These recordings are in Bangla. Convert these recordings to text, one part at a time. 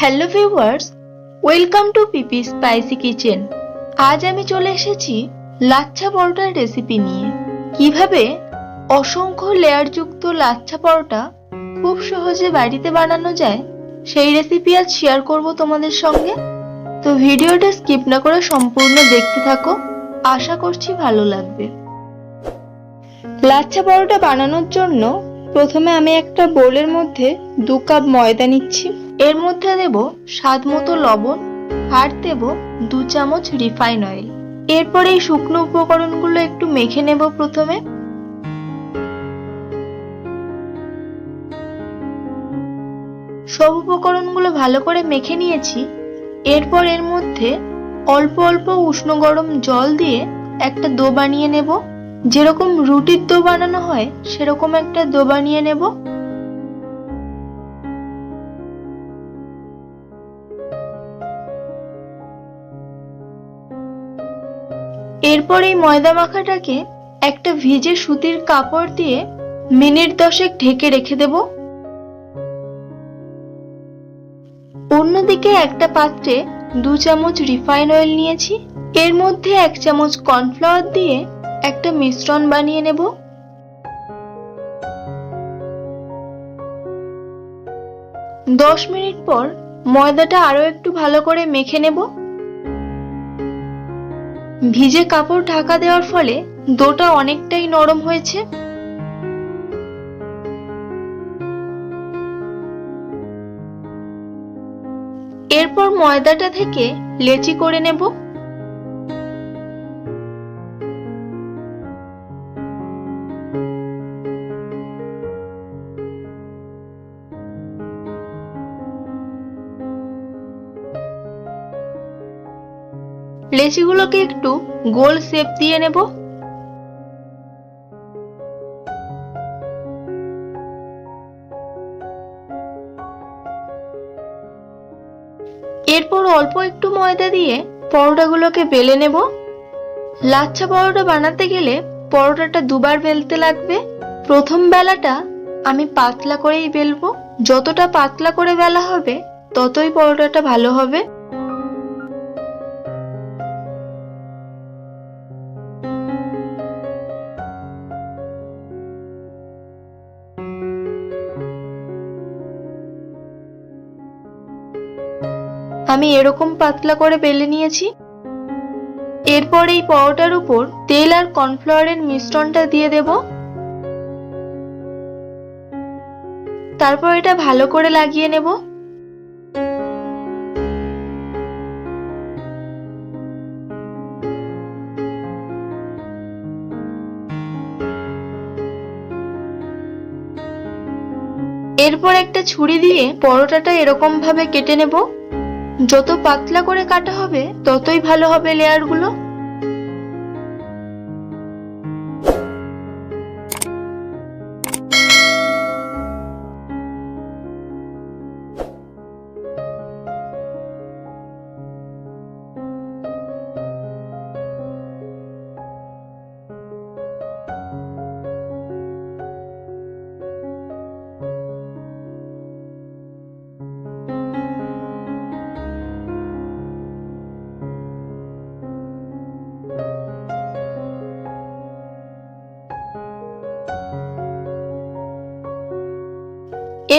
Hello viewers welcome to PP spicy kitchen আজ আমি চলে এসেছি লাচ্ছা পরোটার রেসিপি নিয়ে। কীভাবে অসংখ্য লেয়ারযুক্ত লাচ্ছা পরোটা খুব সহজে বাড়িতে বানানো যায়, সেই রেসিপি আজ শেয়ার করব তোমাদের সঙ্গে। তো ভিডিওটা স্কিপ না করে সম্পূর্ণ দেখতে থাকো, আশা করছি ভালো লাগবে। লাচ্ছা পরোটা বানানোর জন্য প্রথমে আমি একটা বোলের মধ্যে দু কাপ ময়দা নিচ্ছি। এর মধ্যে দেব স্বাদ মতো লবণ, আর দেব দু চামচ রিফাইন অয়েল। এরপর এই শুকনো উপকরণগুলো একটু মেখে নেব প্রথমে। সব উপকরণগুলো ভালো করে মেখে নিয়েছি। এরপর এর মধ্যে অল্প অল্প উষ্ণ গরম জল দিয়ে একটা দো বানিয়ে নেব। যেরকম রুটির দো বানানো হয়, সেরকম একটা দো বানিয়ে নেব। এরপর এই ময়দা মাখাটাকে একটা ভিজে সুতির কাপড় দিয়ে মিনিট দশেক ঢেকে রেখে দেব। অন্যদিকে একটা পাত্রে দু চামচ রিফাইন অয়েল নিয়েছি। এর মধ্যে এক চামচ কর্নফ্লাওয়ার দিয়ে একটা মিশ্রণ বানিয়ে নেব। দশ মিনিট পর ময়দাটা আরও একটু ভালো করে মেখে নেব। ভিজে কাপড় ঢাকা দেওয়ার ফলে দোটা অনেকটাই নরম হয়েছে। এরপর ময়দাটা থেকে লেচি করে নেব। লেচিগুলোকে একটু গোল শেপ দিয়ে নেব। এরপর অল্প একটু ময়দা দিয়ে পরোটাগুলোকে বেলে নেব। লাচ্ছা পরোটা বানাতে গেলে পরোটাটা দুবার বেলতে লাগবে। প্রথম বেলাটা আমি পাতলা করেই বেলবো। যতটা পাতলা করে বেলা হবে, ততই পরোটাটা ভালো হবে। আমি এরকম পাতলা করে বেলে নিয়েছি। এরপর এই পরোটার উপর তেল আর কর্নফ্লাওয়ারের মিশ্রণটা দিয়ে দেব। তারপর এটা ভালো করে লাগিয়ে নেব। এরপর একটা ছুরি দিয়ে পরোটাটা এরকম ভাবে কেটে নেব। যত পাতলা করে কাটা হবে ততই ভালো হবে লেয়ারগুলো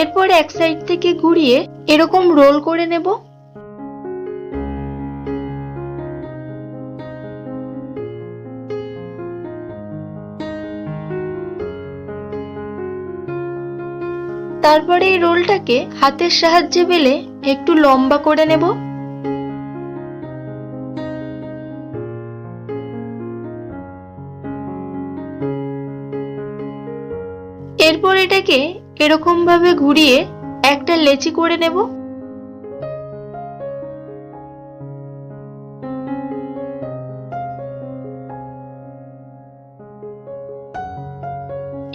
এরপর এক সাইড থেকে ঘুরিয়ে এরকম রোল করে নেব। তারপরে এই রোলটাকে হাতের সাহায্যে বেলে একটু লম্বা করে নেব। এরপর এটাকে এরকম ভাবে ঘুরিয়ে একটা লেচি করে নেব।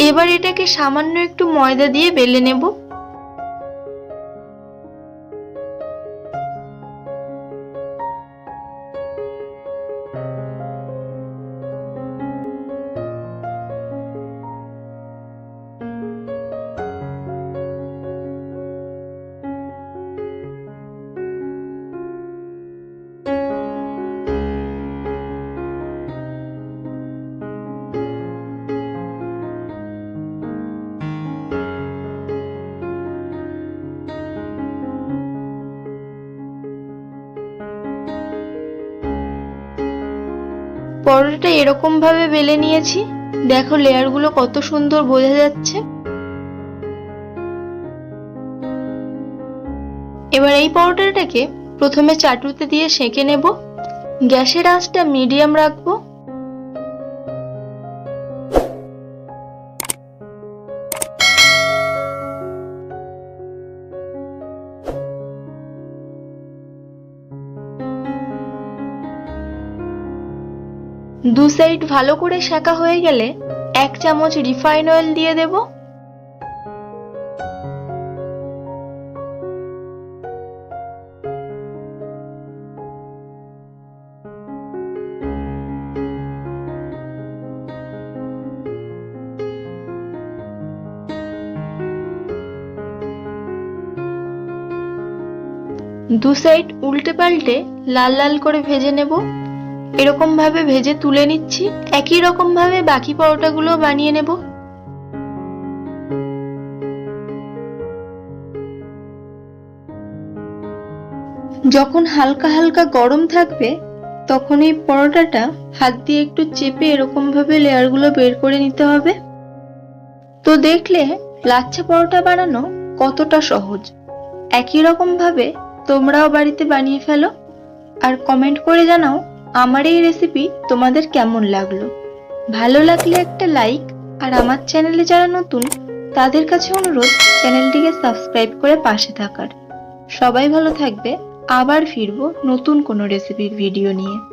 এবার এটাকে সামান্য একটু ময়দা দিয়ে বেলে নেব। পরোটাটা এরকম ভাবে বেলে নিয়েছি। দেখো লেয়ারগুলো কত সুন্দর বোঝা যাচ্ছে। এবার এই পরোটাটাকে প্রথমে চাটুতে দিয়ে সেঁকে নেব। গ্যাসের আঁচটা মিডিয়াম রাখব। দু সাইড ভালো করে সেঁকা হয়ে গেলে এক চামচ রিফাইন অয়েল দিয়ে দেব। দু সাইড উল্টে পাল্টে লাল লাল করে ভেজে নেব। এরকম ভাবে ভেজে তুলে নিচ্ছি। একই রকম ভাবে বাকি পরোটাগুলো বানিয়ে নেব। যখন হালকা হালকা গরম থাকবে, তখন এই পরোটাটা হাত দিয়ে একটু চেপে এরকম ভাবে লেয়ারগুলো বের করে নিতে হবে। তো দেখলে, লাচ্ছা পরোটা বানানো কতটা সহজ। একই রকম ভাবে তোমরাও বাড়িতে বানিয়ে ফেলো। আর কমেন্ট করে জানাও আমার এই রেসিপি তোমাদের কেমন লাগল? ভালো লাগলে একটা লাইক আর আমার চ্যানেলে যারা নতুন, তাদের কাছে অনুরোধ চ্যানেলটিকে সাবস্ক্রাইব করে পাশে থাকার। সবাই ভালো থাকবে, আবার ফিরবো নতুন কোনো রেসিপির ভিডিও নিয়ে।